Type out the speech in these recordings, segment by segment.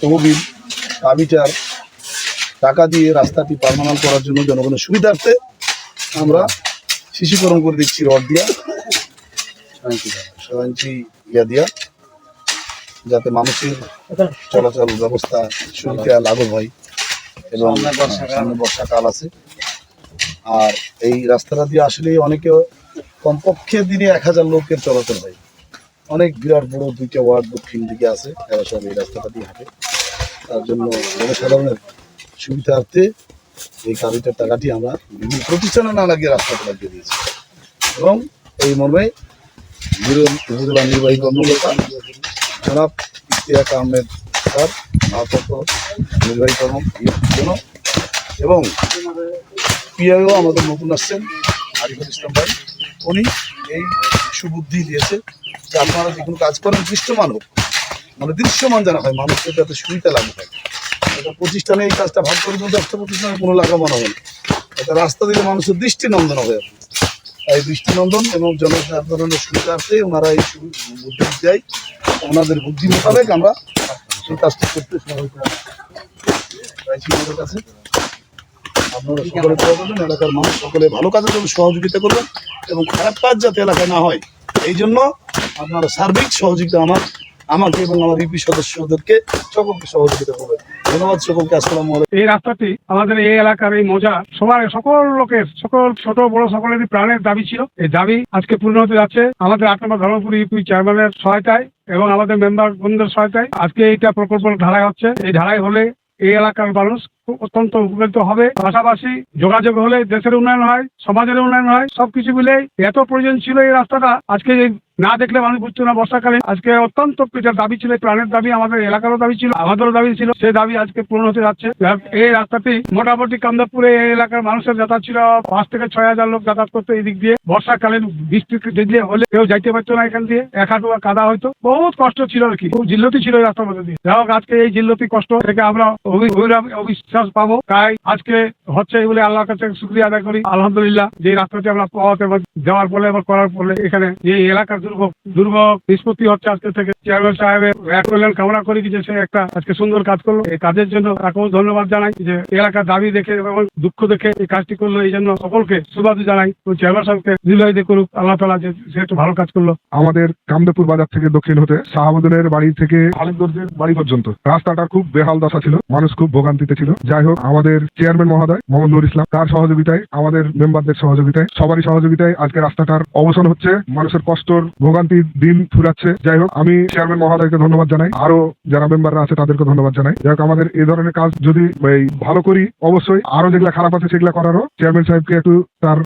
তহবিল আবিটার টাকা দিয়ে রাস্তাটি পারমানেন্ট করার জন্য জনগণের সুবিধার্থে আমরা শিশুকরণ করে দিচ্ছি রড দিয়া। ছয় ইঞ্চি ইয়া দিয়া যাতে মানুষের চলাচল ব্যবস্থা সুবিধা লাঘব হয় এবং সামনে বর্ষাকাল আছে। আর এই রাস্তাটা দিয়ে আসলে অনেকে কমপক্ষে দিনে এক হাজার লোকের চলাচল হয়। অনেক বিরাট বড় দুইটা ওয়ার্ড দক্ষিণ দিকে আছে, এরা সব এই রাস্তাটা দিয়ে হাঁটে। তার জন্য জনসাধারণের সুবিধার্থে এই কারিটার টাকাটি আমরা বিভিন্ন প্রতিষ্ঠানে না লাগিয়ে রাস্তাটা লাগিয়ে দিয়েছি। এবং এই মর্মে উপজেলা নির্বাহী কর্মকর্তা জনাব ইশতিয়াক আহমেদ স্যার ভারপ্রাপ্ত নির্বাহী কর্ম এবং পিআইও আমাদের নতুন আসছেন, আরিফুল ইসলাম ভাই। উনি এই সুবুদ্ধি দিয়েছে যে আপনারা যে কোনো কাজ করেন, দৃশ্যমান হোক মানে দৃশ্যমান যেন হয় মানুষের যাতে সুবিধা লাগে। হয় এটা প্রতিষ্ঠানে এই কাজটা ভাগ করে কিন্তু একটা প্রতিষ্ঠানে কোনো লাগাবানো হবে না। এটা রাস্তা দিলে মানুষের দৃষ্টিনন্দন হবে এই দৃষ্টিনন্দন এবং জনসাধারণের সুবিধার্থে ওনারা এই বুদ্ধি দেয়, ওনাদের বুদ্ধি মোতাবেক আমরা এই কাজটা করতে সহায়তা ওনাদের কাছে আপনারা সকলে এলাকার মানুষ সকলে ভালো কাজের জন্য সহযোগিতা করবেন। এবং খারাপ কাজ যাতে এলাকায় না হয়। এই জন্য আপনারা সার্বিক সহযোগিতা আমার, আমাকে এবং আমার ইউপি সদস্যদেরকে সকলকে সহযোগিতা আসসালামু এই রাস্তাটি, আমাদের এই এলাকার এই মজা, সবার, সকল লোকের, সকল ছোট, বড় সকলেরই প্রাণের দাবি ছিল। এই দাবি আজকে পূর্ণ হতে যাচ্ছে। আমাদের আট নম্বর ধর্মপুর ইউপি চেয়ারম্যানের সহায়তায় এবং আমাদের মেম্বার বন্ধুদের সহায়তায় আজকে এইটা প্রকল্প ঢালাই হচ্ছে। এই ঢালাই হলে এই এলাকার মানুষ অত্যন্ত উপকৃত হবে। পাশাপাশি যোগাযোগ হলে দেশের উন্নয়ন হয়, সমাজের উন্নয়ন হয়, সবকিছু মিলে এত প্রয়োজন ছিল এই রাস্তাটা। আজকে না দেখলে মানুষ বুঝতো না, বর্ষাকালে আজকে অত্যন্ত এটা দাবি ছিল প্রাণের দাবি আমাদের এলাকারও দাবি ছিল, আমাদেরও দাবি ছিল সেই দাবি আজকে পূরণ হতে যাচ্ছে। এই রাস্তাটি মোটামুটি কামদাপুরে এই এলাকার মানুষের যাতায়াত ছিল, পাঁচ থেকে ছয় হাজার লোক যাতায়াত করতো এই দিক দিয়ে। বর্ষাকালীন বৃষ্টি দিলে হলে কেউ যাইতে পারতো না এখান দিয়ে, এক হাঁটু কাদা হয়তো। বহুত কষ্ট ছিল আর কি, খুব জিল্লতি ছিল রাস্তার মধ্যে দিয়ে। যাই হোক, আজকে এই জিল্লতি কষ্ট থেকে আমরা অবিশ্বাস পাবো। তাই আজকে হচ্ছে বলে আল্লাহর কাছে শুক্রিয়া আদায় করি। আলহামদুলিল্লাহ, যে রাস্তাটি আমরা পাওয়াতে যাওয়ার ফলে এবং করার ফলে এখানে এই এলাকার দুর্ভোগ নিষ্পত্তি হচ্ছে আজকে থেকে। চেয়ারম্যান সাহেবের এক কল্যাণ কামনা করি যে সে একটা আজকে সুন্দর কাজ করল। এই কাজের জন্য তাকেও ধন্যবাদ জানাই যে এলাকার দাবি দেখে এবং দুঃখ দেখে এই কাজটি করল। এই জন্য সকলকে সুবাদ জানাই চেয়ারম্যান সাহেবকে দিয়ে করুক, আল্লাহ তালা যে সে একটু ভালো কাজ করল। আমাদের কামদেপুর বাজার থেকে দক্ষিণ হতে শাহাবুদ্দিনের বাড়ি থেকে খালিদুরদের বাড়ি পর্যন্ত। রাস্তাটা খুব বেহাল দশা ছিল, মানুষ খুব ভোগান্তিতে ছিল। যাই হোক, আমাদের চেয়ারম্যান মহোদয়, মোহাম্মদ নুর ইসলাম, তার সহযোগিতায়, আমাদের মেম্বারদের সহযোগিতায়, সবারই সহযোগিতায় আজকে রাস্তাটার অবসান হচ্ছে। মানুষের কষ্টর ভোগান্তির দিন ফুরাচ্ছে। যাই হোক, আমি চেয়ারম্যান মহোদয়কে ধন্যবাদ জানাই। আরও যারা মেম্বাররা আছে, তাদেরকে ধন্যবাদ জানাই। যাই হোক, আমাদের এই ধরনের কাজ যদি ভালো করি, অবশ্যই আরও যেগুলা খারাপ আছে, সেগুলা করারও চেয়ারম্যান সাহেবকে একটু তার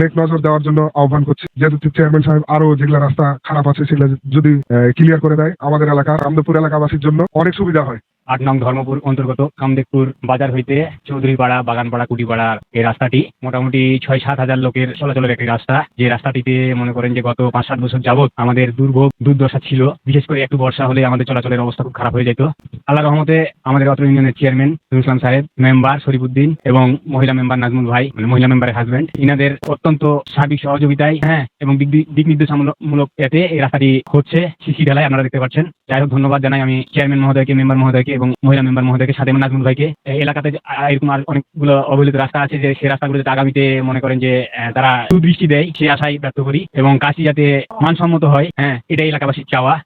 নেক নজর দেওয়ার জন্য আহ্বান করছি। যেহেতু চেয়ারম্যান সাহেব আরও যেগুলা রাস্তা খারাপ আছে, সেগুলা যদি ক্লিয়ার করে দেয় আমাদের এলাকা রামদেবপুর এলাকাবাসীর জন্য অনেক সুবিধা হয়। আট নং ধর্মপুর অন্তর্গত কামদেবপুর বাজার হইতে চৌধুরীপাড়া, বাগানপাড়া, কুটিপাড়া এই রাস্তাটি। মোটামুটি ছয় সাত হাজার লোকের চলাচলের একটি রাস্তা। যে রাস্তাটিতে মনে করেন যে গত পাঁচ সাত বছর যাবত আমাদের দুর্ভোগ, দুর্দশা ছিল, বিশেষ করে একটু বর্ষা হলে আমাদের চলাচলের অবস্থা খুব খারাপ হয়ে যেত। আল্লাহ রহমতে আমাদের অত্র ইউনিয়নের চেয়ারম্যান ইসলাম সাহেব, মেম্বার শরীফুদ্দিন এবং মহিলা মেম্বার নাজমুল ভাই মানে মহিলা মেম্বারের হাজব্যান্ড ইনাদের অত্যন্ত সার্বিক সহযোগিতায় হ্যাঁ এবং দিক নির্দেশামূলক এতে এই রাস্তাটি হচ্ছে সিসি ঢালাই আপনারা দেখতে পাচ্ছেন। যাই হোক, ধন্যবাদ জানাই আমি চেয়ারম্যান মহোদয়কে মেম্বার মহোদয়কে এবং মহিলা মেম্বার মহোদয়কে সাথে নাজমুল ভাইকে। এলাকাতে এরকম আর অনেকগুলো অবহেলিত রাস্তা আছে যে সেই রাস্তাগুলোতে আগামীতে মনে করেন যে তারা সুদৃষ্টি দেয়, সেই আশাই ব্যক্ত করি এবং কাশি যাতে মানসম্মত হয় হ্যাঁ এটাই এলাকাবাসীর চাওয়া।